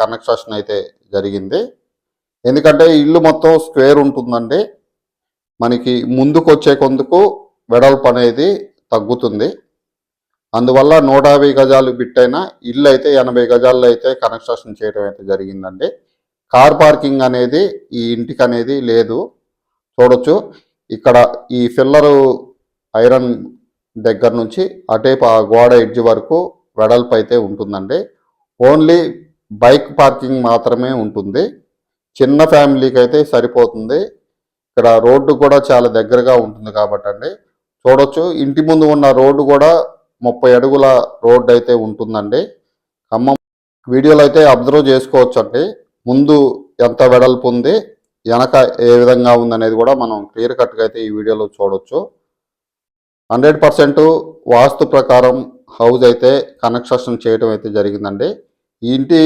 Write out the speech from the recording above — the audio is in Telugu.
కన్స్ట్రక్షన్ అయితే జరిగింది. ఎందుకంటే ఇల్లు మొత్తం స్క్వేర్ ఉంటుందండి. మనకి ముందుకు వచ్చే కొందుకు వెడల్పు అనేది తగ్గుతుంది. అందువల్ల నూట యాభై గజాలు బిట్టైన ఇల్లు అయితే ఎనభై గజాల్లో అయితే కన్స్ట్రక్షన్ చేయడం అయితే జరిగిందండి. కార్ పార్కింగ్ అనేది ఈ ఇంటికి అనేది లేదు. చూడొచ్చు. ఇక్కడ ఈ ఫిల్లరు ఐరన్ దగ్గర నుంచి అటేపు ఆ గోడ ఎడ్జ్ వరకు వెడల్పు అయితే ఉంటుందండి. ఓన్లీ బైక్ పార్కింగ్ మాత్రమే ఉంటుంది. చిన్న ఫ్యామిలీకి అయితే సరిపోతుంది. ఇక్కడ రోడ్డు కూడా చాలా దగ్గరగా ఉంటుంది కాబట్టి అండి చూడొచ్చు ఇంటి ముందు ఉన్న రోడ్డు కూడా ముప్పై అడుగుల రోడ్డు అయితే ఉంటుందండి. ఖమ్మం వీడియోలో అయితే అబ్జర్వ్ చేసుకోవచ్చు అండి ముందు ఎంత వెడల్పు ఉంది వెనక ఏ విధంగా ఉందనేది కూడా మనం క్లియర్ కట్గా అయితే ఈ వీడియోలో చూడొచ్చు. హండ్రెడ్ పర్సెంట్ వాస్తు ప్రకారం హౌస్ అయితే కన్స్ట్రక్షన్ చేయడం అయితే జరిగిందండి. ఇంటి